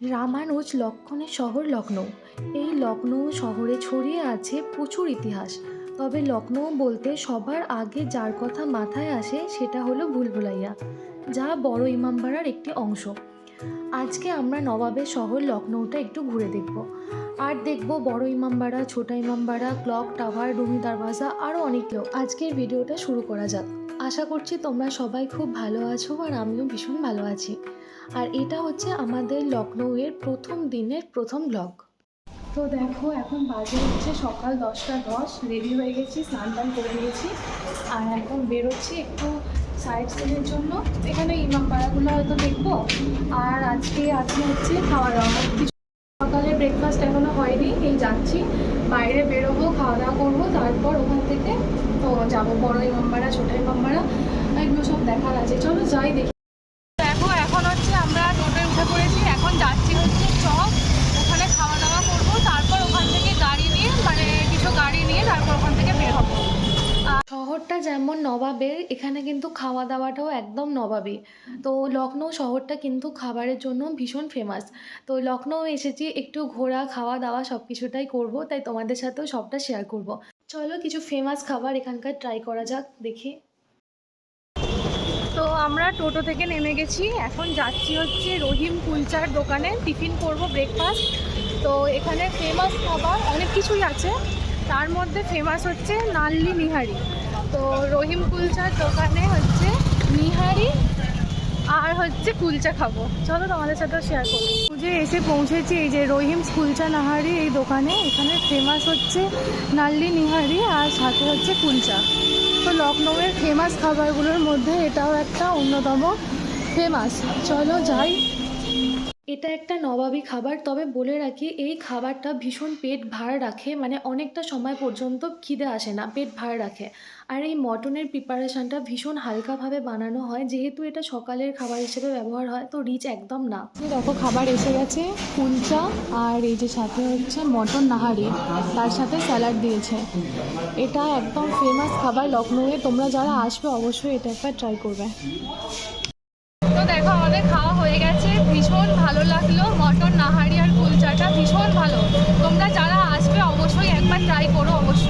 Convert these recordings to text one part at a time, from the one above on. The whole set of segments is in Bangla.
রামানুজ লক্ষণের শহর লখনৌ এই লখনৌ শহরে ছড়িয়ে আছে প্রচুর ইতিহাস। তবে লখনৌ বলতে সবার আগে যার কথা মাথায় আসে সেটা হলো ভুলভুলাইয়া, যা বড় ইমামবাড়ার একটি অংশ। আজকে আমরা নবাবের শহর লখনৌটা একটু ঘুরে দেখব। আর দেখব বড় ইমামবাড়া, ছোটা ইমামবাড়া, ক্লক টাওয়ার, রুমি দরওয়াজা, আরও অনেক লোক। আজকের ভিডিওটা শুরু করা যাক। আশা করছি তোমরা সবাই খুব ভালো আছো আর আমিও ভীষণ ভালো আছি। আর এটা হচ্ছে আমাদের লখনৌয়ের প্রথম দিনের প্রথম ব্লগ তো দেখো, এখন বাজে হচ্ছে সকাল দশটা দশ রেডি হয়ে গেছি, স্নান টান করে নিয়েছি। আর এখন বেরোচ্ছি একটু সাইড সিনের জন্য। এখানে ইমামপাড়াগুলো হয়তো দেখব। আর আজকে আছে হচ্ছে খাওয়া দাওয়া কিছু সকালে ব্রেকফাস্ট এখনও হয়নি, এই যাচ্ছি। বাইরে বেরোবো খাওয়া দাওয়া করব, তারপর ওখান থেকে তো যাব বড় ইমামবাড়া ছোটো ইমামবাড়া এগুলো সব দেখার আছে। চলো যাই দেখো এখন হচ্ছে আমরা টোটোয় উঠে পড়েছি এখন যাচ্ছি হচ্ছে চক ওখানে খাওয়া দাওয়া করব, তারপর ওখান থেকে গাড়ি নিয়ে মানে কিছু গাড়ি নিয়ে তারপর ওখান থেকে বের হব। শহরটা যেমন নবাবের এখানে কিন্তু খাওয়া দাওয়াটাও একদম নবাবী। তো লখনৌ শহরটা কিন্তু খাবারের জন্য ভীষণ ফেমাস তো লখনৌ এসেছি, একটু ঘোরা খাওয়া দাওয়া সব কিছুটাই করব, তাই তোমাদের সাথেও সবটা শেয়ার করব। চলো কিছু ফেমাস খাবার এখানকার ট্রাই করা যাক, দেখি। আমরা টোটো থেকে নেমে গেছি। এখন যাচ্ছি হচ্ছে রহিম কুলচার দোকানে। টিফিন করব ব্রেকফাস্ট তো এখানে ফেমাস খাবার অনেক কিছুই আছে। তার মধ্যে ফেমাস হচ্ছে নাল্লি নিহারি। তো রহিম কুলচার দোকানে হচ্ছে নিহারি আর হচ্ছে কুলচা খাব। চলো তোমাদের সাথেও শেয়ার করব যে এসে পৌঁছেছি এই যে রহিম কুলচা নাহারি এই দোকানে। এখানে ফেমাস হচ্ছে নাল্লি নিহারি আর সাথে হচ্ছে কুলচা। তো লখনৌয়ের ফেমাস খাবারগুলোর মধ্যে এটাও একটা অন্যতম ফেমাস চলো যাই। এটা একটা নবাবী খাবার, তবে বলে রাখি এই খাবারটা ভীষণ পেট ভার রাখে মানে অনেকটা সময় পর্যন্ত খিদে আসে না, পেট ভার রাখে। আর এই মটনের প্রিপারেশানটা ভীষণ হালকাভাবে বানানো হয়, যেহেতু এটা সকালের খাবার হিসেবে ব্যবহার হয়, তো রিচ একদম না। দেখো, খাবার এসে গেছে, কুলচা আর এই যে সাথে হচ্ছে মটন নাহারি, তার সাথে স্যালাড দিয়েছে। এটা একদম ফেমাস খাবার, লখনৌয়ে, তোমরা যারা আসবে অবশ্যই এটা একবার ট্রাই করবে। দেখো, আমাদের খাওয়া হয়ে গেছে। ভীষণ ভালো লাগল। মটন নাহারি আর কুলচাটা ভীষণ ভালো। তোমরা যারা আসবে, অবশ্যই একবার ট্রাই করো, অবশ্যই।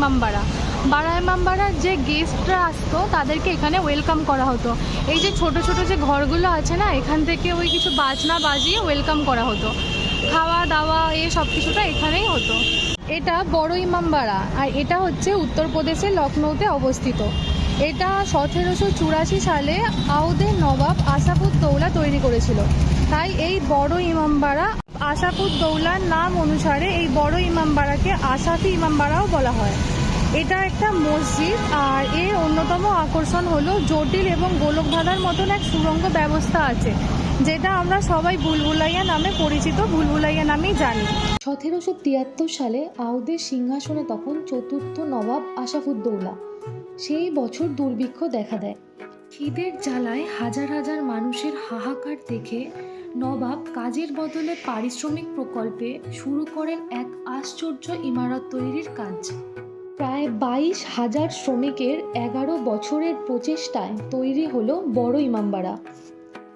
ইমামবাড়া বাড়া ইমামবাড়ার যে গেস্টরা আসতো, তাদেরকে এখানে ওয়েলকাম করা হতো। এই যে ছোট ছোট যে ঘরগুলো আছে না, এখান থেকে ওই কিছু বাজনা বাজিয়ে ওয়েলকাম করা হতো। খাওয়া দাওয়া, এ সব কিছুটা এখানেই হতো। এটা বড় ইমামবাড়া আর এটা হচ্ছে উত্তরপ্রদেশের লখনৌতে অবস্থিত। এটা সতেরোশো চুরাশি সালে আউদের নবাব আসাফুদ্দৌলা তৈরি করেছিল। তাই এই বড় ইমামবাড়া আসাফুদ্দৌলার নাম অনুসারে এই বড় ইমামবাড়াকে আসাফি ইমামবাড়াও বলা হয়। এটা একটা মসজিদ, আর এর অন্যতম আকর্ষণ হলো জটিল এবং গোলকধাঁধার মতন এক সুড়ঙ্গ ব্যবস্থা আছে, যেটা আমরা সবাই বুলবুলাইয়া নামে পরিচিত বুলবুলাইয়া নামেই জানি। সতেরোশো তিয়াত্তর সালে আউদের সিংহাসনে তখন চতুর্থ নবাব আসাফুদ্দৌলা সেই বছর দুর্ভিক্ষ দেখা দেয়। খিদের জ্বালায় হাজার হাজার মানুষের হাহাকার দেখে নবাব কাজের বদলে পারিশ্রমিক প্রকল্পে শুরু করেন এক আশ্চর্য ইমারত তৈরির কাজ। প্রায় বাইশ হাজার শ্রমিকের এগারো বছরের প্রচেষ্টায় তৈরি হলো বড় ইমামবাড়া।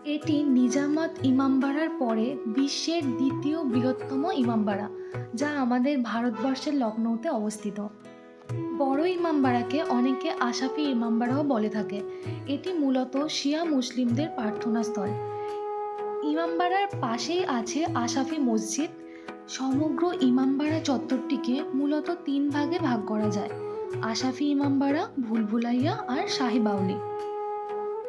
এটি নিজামত ইমামবাড়ার পরে বিশ্বের দ্বিতীয় বৃহত্তম ইমামবাড়া, যা আমাদের ভারতবর্ষের লখনৌতে অবস্থিত। বড় ইমামবাড়াকে অনেকে আশাফি ইমামবাড়াও বলে থাকে। এটি মূলত শিয়া মুসলিমদের প্রার্থনাস্থল। ইমামবাড়ার পাশেই আছে আশাফি মসজিদ সমগ্র ইমামবাড়া চত্বরটিকে মূলত তিন ভাগে ভাগ করা যায়, আশাফি ইমামবাড়া, ভুলভুলাইয়া আর শাহি বাউলি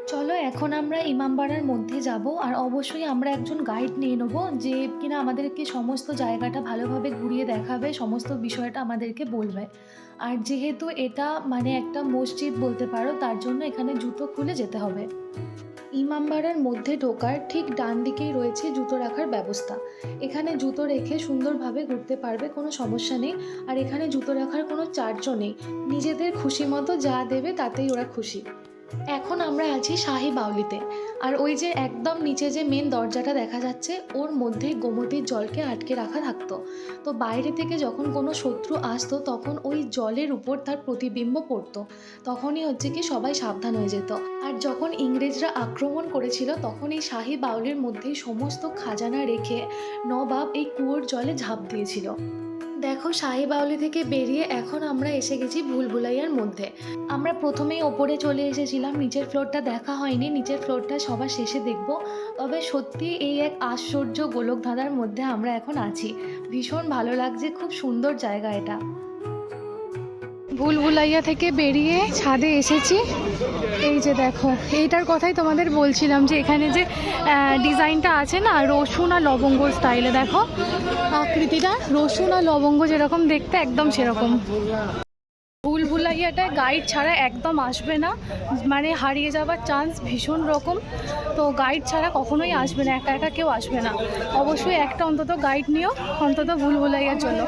চলো এখন আমরা ইমামবাড়ার মধ্যে যাব আর অবশ্যই আমরা একজন গাইড নিয়ে নেব যে কিনা আমাদেরকে সমস্ত জায়গাটা ভালোভাবে ঘুরিয়ে দেখাবে, সমস্ত বিষয়টা আমাদেরকে বলবে। আর যেহেতু এটা মানে একটা মসজিদ বলতে পারো, তার জন্য এখানে জুতো খুলে যেতে হবে। ইমামবাড়ার মধ্যে ঢোকার ঠিক ডান দিকেই রয়েছে জুতো রাখার ব্যবস্থা। এখানে জুতো রেখে সুন্দরভাবে ঘুরতে পারবে, কোনো সমস্যা নেই। আর এখানে জুতো রাখার কোনো চার্জও নেই। নিজেদের খুশি মতো যা দেবে তাতেই ওরা খুশি। এখন আমরা আছি শাহি বাউলিতে। আর ওই যে একদম নিচে যে মেন দরজাটা দেখা যাচ্ছে, ওর মধ্যে গোমতীর জলকে আটকে রাখা থাকতো। তো বাইরে থেকে যখন কোনো শত্রু আসতো, তখন ওই জলের উপর তার প্রতিবিম্ব পড়তো। তখনই হচ্ছে কি সবাই সাবধান হয়ে যেত। আর যখন ইংরেজরা আক্রমণ করেছিল তখন এই শাহি বাউলের মধ্যেই সমস্ত খাজানা রেখে নবাব এই কুয়োর জলে ঝাঁপ দিয়েছিল। দেখো, শাহি বাউলি থেকে বেরিয়ে এখন আমরা এসে গেছি ভুলভুলাইয়ার মধ্যে। আমরা প্রথমেই ওপরে চলে এসেছিলাম, নিচের ফ্লোরটা দেখা হয়নি, নিচের ফ্লোরটা সবার শেষে দেখব। তবে সত্যি এই এক আশ্চর্য গোলকধাঁধার মধ্যে আমরা এখন আছি। ভীষণ ভালো লাগছে, খুব সুন্দর জায়গা এটা। ভুলভুলাইয়া থেকে বেরিয়ে ছাদে এসেছি। এই যে দেখো, এইটার কথাই তোমাদের বলছিলাম যে এখানে যে ডিজাইনটা আছে না, রসুন আর লবঙ্গ স্টাইলে দেখো। আকৃতিটা রসুন আর লবঙ্গ যেরকম দেখতে, একদম সেরকম। ভুলভুলাইয়াটায় গাইড ছাড়া একদম আসবে না। মানে হারিয়ে যাওয়ার চান্স ভীষণ রকম। তো গাইড ছাড়া কখনোই আসবে না, একা একা কেউ আসবে না। অবশ্যই একটা অন্তত গাইড নিও, অন্তত ভুলভুলাইয়ার জন্য।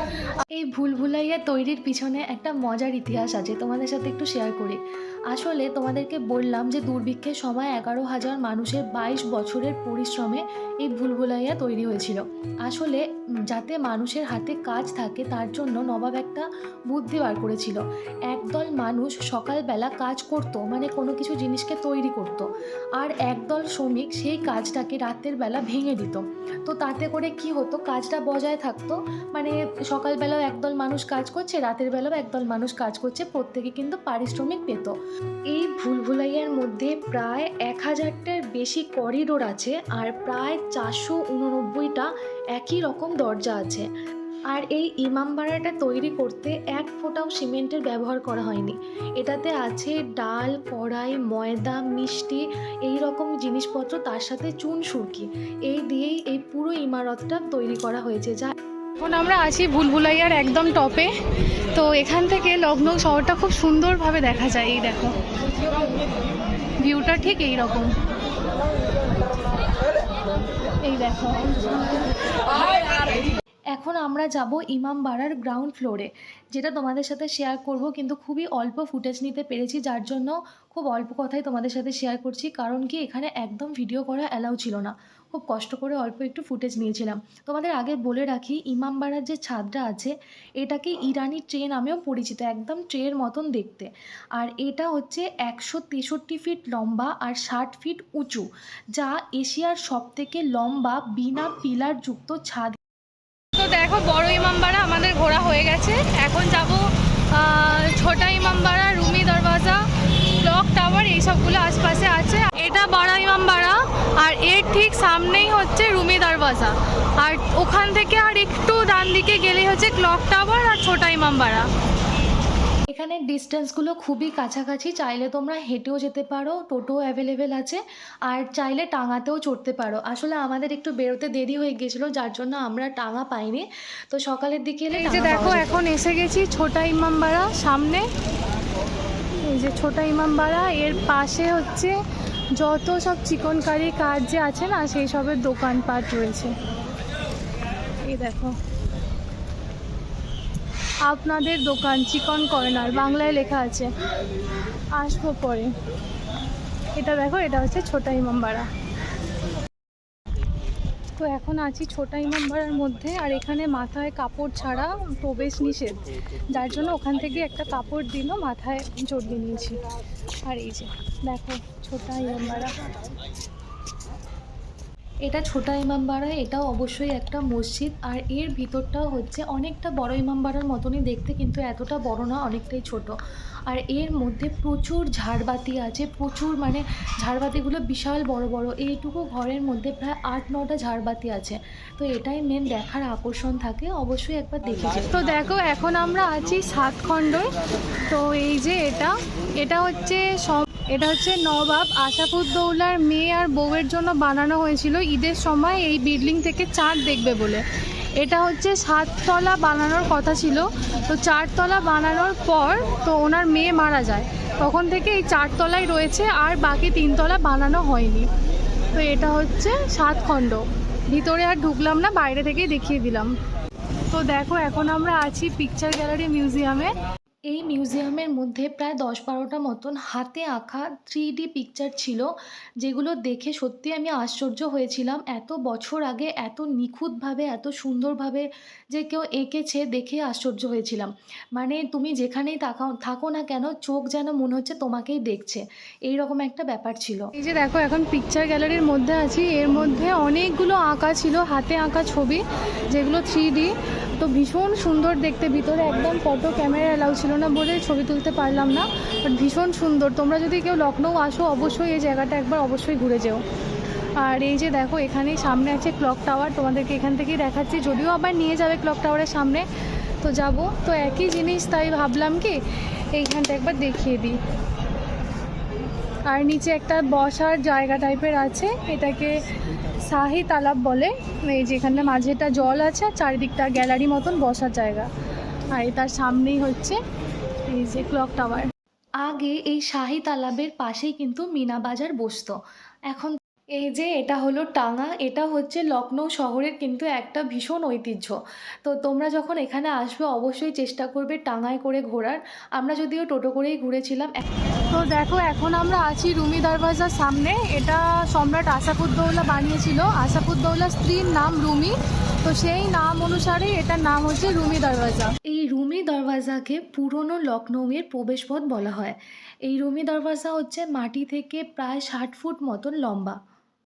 এই ভুলভুলাইয়া তৈরির পিছনে একটা মজার ইতিহাস আছে, তোমাদের সাথে একটু শেয়ার করি। আসলে তোমাদেরকে বললাম যে দুর্ভিক্ষের সময় এগারো হাজার মানুষের বাইশ বছরের পরিশ্রমে এই ভুলভুলাইয়া তৈরি হয়েছিল। আসলে যাতে মানুষের হাতে কাজ থাকে তার জন্য নবাব একটা বুদ্ধি বার করেছিল। একদল মানুষ সকালবেলা কাজ করত মানে কোনো কিছু জিনিসকে তৈরি করত। আর একদল শ্রমিক সেই কাজটাকে রাতের বেলা ভেঙে দিত। তো তাতে করে কি হতো, কাজটা বজায় থাকতো। মানে সকালবেলাও একদল মানুষ কাজ করছে, রাতের বেলাও একদল মানুষ কাজ করছে, প্রত্যেকে কিন্তু পারিশ্রমিক পেত। এই ভুলভুলাইয়ার মধ্যে প্রায় এক হাজারটার বেশি করিডোর আছে আর প্রায় চারশো উননব্বইটা একই রকম দরজা আছে। আর এই ইমামবাড়াটা তৈরি করতে এক ফোঁটাও সিমেন্টের ব্যবহার করা হয়নি। এটাতে আছে ডাল, কড়াই, ময়দা, মিষ্টি, এই রকম জিনিসপত্র, তার সাথে চুন, সুরকি। এই দিয়েই এই পুরো ইমারতটা তৈরি করা হয়েছে, যা এখন আমরা আছি ভুলভুলাইয়ার একদম টপে। তো এখান থেকে লখনৌ শহরটা খুব সুন্দরভাবে দেখা যায়, এই দেখো। ভিউটা ঠিক এই রকম এই দেখো। এখন আমরা যাব ইমামবাড়ার গ্রাউন্ড ফ্লোরে যেটা তোমাদের সাথে শেয়ার করব, কিন্তু খুবই অল্প ফুটেজ নিতে পেরেছি, যার জন্য খুব অল্প কথাই তোমাদের সাথে শেয়ার করছি, কারণ কি এখানে একদম ভিডিও করা অ্যালাউ ছিল না। খুব কষ্ট করে অল্প একটু ফুটেজ নিয়েছিলাম। তোমাদের আগে বলে রাখি, ইমামবাড়ার যে ছাদটা আছে, এটাকে ইরানি ট্রে নামেও পরিচিত, একদম ট্রের মতন দেখতে। আর এটা হচ্ছে একশো তেষট্টি ফিট লম্বা আর ষাট ফিট উঁচু, যা এশিয়ার সবথেকে লম্বা বিনা পিলার যুক্ত ছাদ। তো দেখো, বড় ইমামবাড়া আমাদের ঘোরা হয়ে গেছে। এখন যাব ছোটা ইমামবাড়া, রুমি দরওয়াজা, ক্লক টাওয়ার, এইসবগুলো আশপাশে আছে। এটা বড় ইমামবাড়া। আর এর ঠিক সামনেই হচ্ছে রুমি দরওয়াজা। আর ওখান থেকে আর একটু ডান দিকে গেলেই হচ্ছে ক্লক টাওয়ার আর ছোটা ইমামবাড়া। এখানে ডিস্টেন্সগুলো খুবই কাছাকাছি চাইলে তোমরা হেঁটেও যেতে পারো টোটো অ্যাভেলেবেল আছে আর চাইলে টাঙাতেও চড়তে পারো। আসলে আমাদের একটু বেরোতে দেরি হয়ে গেছিল যার জন্য আমরা টাঙা পাইনি। তো সকালের দিকে এলে যে দেখো এখন এসে গেছি ছোটা ইমামবাড়া সামনে। এই যে ছোটা ইমামবাড়া এর পাশে হচ্ছে যত সব চিকনকারি কাজ যে আছে না, সেই সবের দোকানপাট রয়েছে। এই দেখো। আপনাদের দোকান, চিকন কর্নার, বাংলায় লেখা আছে। আসব পরে। এটা দেখো, এটা হচ্ছে ছোটা ইমামবাড়া তো এখন আছি ছোটা ইমামবাড়ার মধ্যে আর এখানে মাথায় কাপড় ছাড়া প্রবেশ নিষেধ। যার জন্য ওখান থেকে একটা কাপড় দিল, মাথায় জড়িয়ে নিয়েছি। আর এই যে, দেখো ছোটা ইমামবাড়া। এটা ছোটা ইমামবাড়া এটাও অবশ্যই একটা মসজিদ। আর এর ভিতরটাও হচ্ছে অনেকটা বড় ইমামবাড়ার মতনই দেখতে, কিন্তু এতটা বড় না, অনেকটাই ছোট। আর এর মধ্যে প্রচুর ঝাড়বাতি আছে, প্রচুর মানে ঝাড়বাতিগুলো বিশাল বড় বড়। এইটুকু ঘরের মধ্যে প্রায় আট নটা ঝাড়বাতি আছে। তো এটাই মেন দেখার আকর্ষণ থাকে, অবশ্যই একবার দেখেছি। তো দেখো, এখন আমরা আছি সাতখণ্ডই। তো এই যে এটা এটা হচ্ছে সম এটা হচ্ছে নবাব আশাফুদ্দৌলার মেয়ে আর বউয়ের জন্য বানানো হয়েছিল। ঈদের সময় এই বিল্ডিং থেকে চাঁদ দেখবে বলে। এটা হচ্ছে সাততলা বানানোর কথা ছিল। তো চারতলা বানানোর পর তো ওনার মেয়ে মারা যায়। তখন থেকে এই চারতলাই রয়েছে আর বাকি তিনতলা বানানো হয়নি। তো এটা হচ্ছে সাত খণ্ড। ভিতরে আর ঢুকলাম না, বাইরে থেকেই দেখিয়ে দিলাম। তো দেখো, এখন আমরা আছি পিকচার গ্যালারি মিউজিয়ামে এই মিউজিয়ামের মধ্যে প্রায় দশ বারোটা মতন হাতে আঁকা থ্রি ডি পিকচার ছিল, যেগুলো দেখে সত্যি আমি আশ্চর্য হয়েছিলাম। এত বছর আগে এত নিখুঁতভাবে, এত সুন্দরভাবে যে কেউ এঁকেছে দেখে আশ্চর্য হয়েছিলাম। মানে তুমি যেখানেই তাকাও, থাকো না কেন, চোখ যেন মনে হচ্ছে তোমাকেই দেখছে। এই রকম একটা ব্যাপার ছিল। এই যে দেখো, এখন পিকচার গ্যালারির মধ্যে আছি। এর মধ্যে অনেকগুলো আঁকা ছিল, হাতে আঁকা ছবি, যেগুলো থ্রি তো ভীষণ সুন্দর দেখতে, ভিতরে একদম ফটো ক্যামেরা অ্যালাউ ছিল না বলে ছবি তুলতে পারলাম না বাট ভীষণ সুন্দর। তোমরা যদি কেউ লখনৌ আসো, অবশ্যই এই জায়গাটা একবার অবশ্যই ঘুরে যেও। আর এই যে দেখো, এখানেই সামনে আছে ক্লক টাওয়ার তোমাদেরকে এখান থেকেই দেখাচ্ছি। যদিও আবার নিয়ে যাবে ক্লক টাওয়ারের সামনে, তো যাব। তো একই জিনিস, তাই ভাবলাম কি, এইখানটা একবার দেখিয়ে দিই। আর নিচে একটা বসার জায়গা টাইপের আছে, এটাকে শাহি তালাব বলে। এই যেখানে মাঝেটা জল আছে চারিদিকটা গ্যালারি মতন বসার জায়গা। আর তার সামনেই হচ্ছে এই যে ক্লক টাওয়ার আগে এই শাহি তালাবের পাশেই কিন্তু মিনা বাজার বসতো। এখন এই যে এটা হলো টাঙা এটা হচ্ছে লখনৌ শহরের কিন্তু একটা ভীষণ ঐতিহ্য। তো তোমরা যখন এখানে আসবে অবশ্যই চেষ্টা করবে টাঙায় করে ঘোরার। আমরা যদিও টোটো করেই ঘুরেছিলাম তো দেখো এখন আমরা আছি রুমি দরওয়াজার সামনে। এটা সম্রাট আসাফুদ্দৌলা বানিয়েছিল। আসাফুদ্দৌলার স্ত্রীর নাম রুমি। তো সেই নাম অনুসারে এটার নাম হচ্ছে রুমি দরওয়াজা। এই রুমি দরওয়াজাকে পুরনো লখনৌয়ের প্রবেশপথ বলা হয়। এই রুমি দরওয়াজা হচ্ছে মাটি থেকে প্রায় ষাট ফুট মতন লম্বা।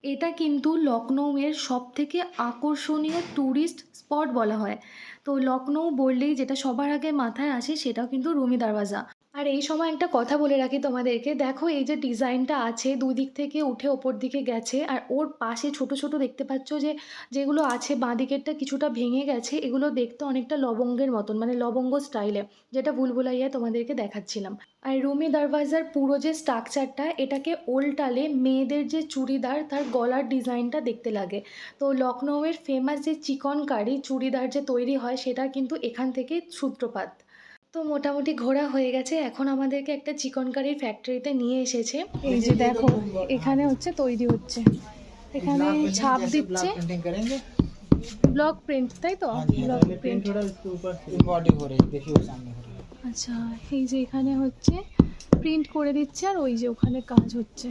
এটা কিন্তু লখনৌয়ের সব থেকে আকর্ষণীয় ট্যুরিস্ট স্পট বলা হয়। তো লখনৌ বললেই যেটা সবার আগে মাথায় আসে সেটাও কিন্তু রুমি দরওয়াজা। আর এই সময় একটা কথা বলে রাখি তোমাদেরকে। দেখো, এই যে ডিজাইনটা আছে, দুই দিক থেকে উঠে ওপর দিকে গেছে, আর ওর পাশে ছোট ছোট দেখতে পাচ্ছ যে, যেগুলো আছে, বাঁ দিকেরটা কিছুটা ভেঙে গেছে, এগুলো দেখতে অনেকটা লবঙ্গের মতন মানে লবঙ্গ স্টাইলে, যেটা ভুলভুলাইয়া তোমাদেরকে দেখাচ্ছিলাম। আর রুমি দরওয়াজার পুরো যে স্ট্রাকচারটা, এটাকে ওল্টালে মেয়েদের যে চুড়িদার, তার গলার ডিজাইনটা দেখতে লাগে। তো লখনৌয়ের ফেমাস যে চিকনকারি চুড়িদার যে তৈরি হয় সেটা কিন্তু এখান থেকে সূত্রপাত। তো মোটামুটি ঘোরা হয়ে গেছে। এখন আমাদেরকে একটা চিকন কারির ফ্যাক্টরিতে নিয়ে এসেছে। এই যে দেখো এখানে হচ্ছে তৈরি হচ্ছে। এখানে ছাপ দিচ্ছে। ব্লক প্রিন্ট তাই তো? Block print. আচ্ছা এই যে এখানে হচ্ছে প্রিন্ট করে দিচ্ছে আর ওই যে ওখানে কাজ হচ্ছে।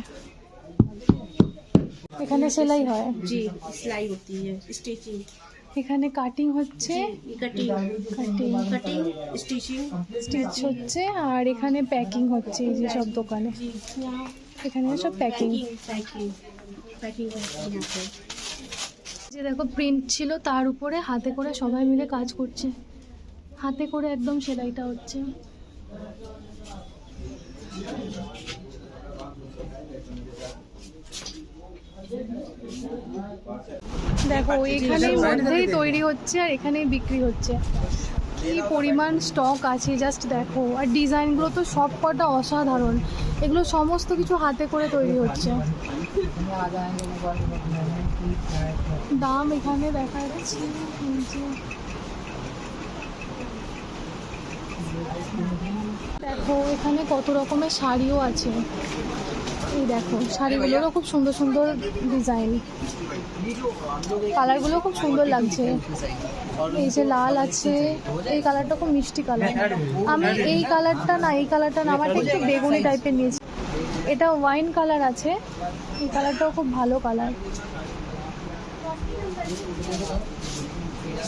এখানে সেলাই হয়। জি সেলাই হতি স্টিচিং। এখানে কাটিং হচ্ছে। স্টিচ হচ্ছে আর এখানে প্যাকিং হচ্ছে এই সব দোকানে। এখানে সব প্যাকিং যে দেখো প্রিন্ট ছিল তার উপরে হাতে করে সবাই মিলে কাজ করছে। হাতে করে একদম সেলাইটা হচ্ছে। দেখো এখানে মধ্যেই তৈরি হচ্ছে আর এখানেই বিক্রি হচ্ছে। কি পরিমাণ স্টক আছে জাস্ট দেখো। আর ডিজাইনগুলো তো সব কটা অসাধারণ। এগুলো সমস্ত কিছু হাতে করে তৈরি হচ্ছে। দাম এখানে দেখা যাচ্ছে দেখো এখানে কত রকমের শাড়িও আছে। এই দেখো শাড়িগুলোরও খুব সুন্দর সুন্দর ডিজাইন কালারগুলো খুব সুন্দর লাগছে। এই যে লাল আছে, এই কালারটা খুব মিষ্টি কালার। আমি এই কালারটা না, এই কালারটা না, আমারটা একটু বেগুনি টাইপের নিয়েছি। এটা ওয়াইন কালার আছে, এই কালারটাও খুব ভালো কালার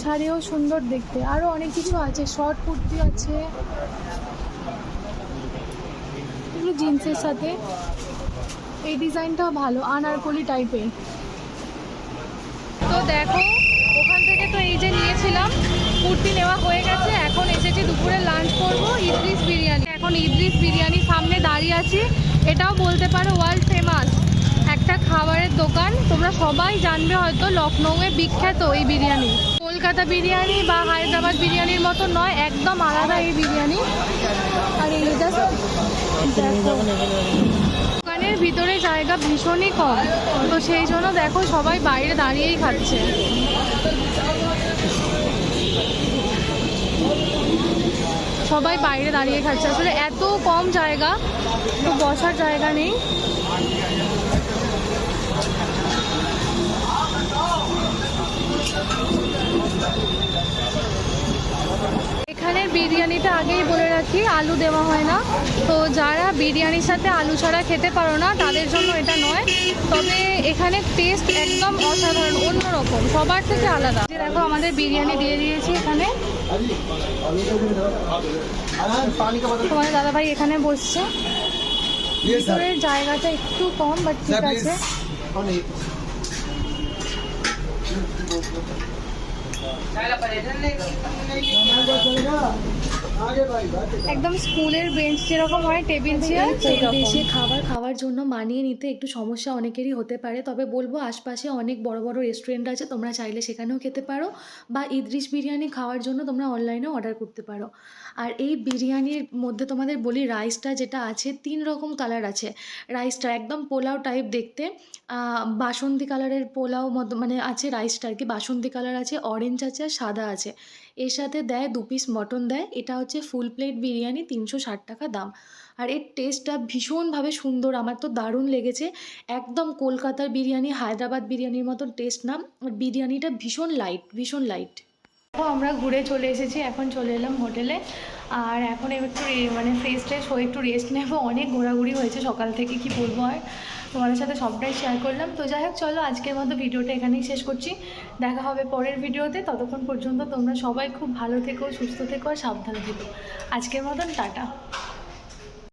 শাড়িও সুন্দর দেখতে। আরও অনেক কিছু আছে শর্ট কুর্তি আছে। জিন্সের সাথে। এই ডিজাইনটাও ভালো, আনারকলি টাইপের দেখো, ওখান থেকে তো এই যে নিয়েছিলাম, কুর্তি নেওয়া হয়ে গেছে, এখন এসেছি দুপুরে লাঞ্চ করব, ইদ্রিস বিরিয়ানি। এখন ইদ্রিস বিরিয়ানি সামনে দাঁড়িয়ে আছি, এটাও বলতে পারো ওয়ার্ল্ড ফেমাস একটা খাবারের দোকান, তোমরা সবাই জানবে হয়তো লখনৌয়ে বিখ্যাত এই বিরিয়ানি। কলকাতা বিরিয়ানি বা হায়দ্রাবাদ বিরিয়ানির মতো নয়, একদম আলাদা এই বিরিয়ানি। আর এই দোকানের ভিতরে জায়গা ভীষণই কম। তো সেই জন্য দেখো সবাই বাইরে দাঁড়িয়েই খাচ্ছে। সবাই বাইরে দাঁড়িয়ে খাচ্ছে। আসলে এত কম জায়গা তো বসার জায়গা নেই। বিরিয়ানিটা আগেই বলে রাখি আলু দেওয়া হয় না। তো যারা বিরিয়ানির সাথে আলু ছাড়া খেতে পারো না তাদের জন্য এটা নয়। তবে এখানে টেস্ট একদম অসাধারণ অন্যরকম সবার থেকে আলাদা। দেখো আমাদের বিরিয়ানি দিয়ে দিয়েছি এখানে। তোমাদের দাদাভাই এখানে বসছে। ভিতরের জায়গাটা একটু কম বাট ঠিক আছে। একদম স্কুলের বেঞ্চ যেরকম হয় টেবিল চেয়ার দেশে খাবার খাওয়ার জন্য মানিয়ে নিতে একটু সমস্যা অনেকেরই হতে পারে। তবে বলব আশপাশে অনেক বড় বড় রেস্টুরেন্ট আছে তোমরা চাইলে সেখানেও খেতে পারো। বা ইদ্রিস বিরিয়ানি খাওয়ার জন্য তোমরা অনলাইনেও অর্ডার করতে পারো। আর এই বিরিয়ানির মধ্যে তোমাদের বলি রাইসটা যেটা আছে তিন রকম কালার আছে। রাইসটা একদম পোলাও টাইপ দেখতে। বাসন্তী কালারের পোলাও মতো মানে আছে রাইসটা আর কি বাসন্তী কালার আছে অরেঞ্জ আছে আর সাদা আছে। এর সাথে দেয় দু পিস মটন দেয়। এটা হচ্ছে ফুল প্লেট বিরিয়ানি, তিনশো ষাট টাকা দাম। আর এর টেস্টটা ভীষণভাবে সুন্দর। আমার তো দারুণ লেগেছে। একদম কলকাতার বিরিয়ানি, হায়দ্রাবাদ বিরিয়ানির মতন টেস্ট না। আর বিরিয়ানিটা ভীষণ লাইট ভীষণ লাইট আমরা ঘুরে চলে এসেছি। এখন চলে এলাম হোটেলে। আর এখন একটু মানে ফ্রেশ ট্রেশ হয়ে একটু রেস্ট নেব। অনেক ঘোরাঘুরি হয়েছে সকাল থেকে, কি বলব আর? তোমাদের সাথে সবটাই শেয়ার করলাম। তো যাই হোক, চলো আজকের মতো ভিডিওটা এখানেই শেষ করছি। দেখা হবে পরের ভিডিওতে ততক্ষণ পর্যন্ত তোমরা সবাই খুব ভালো থেকো, সুস্থ থেকো আর সাবধানে থেকো। আজকের মতন, টাটা।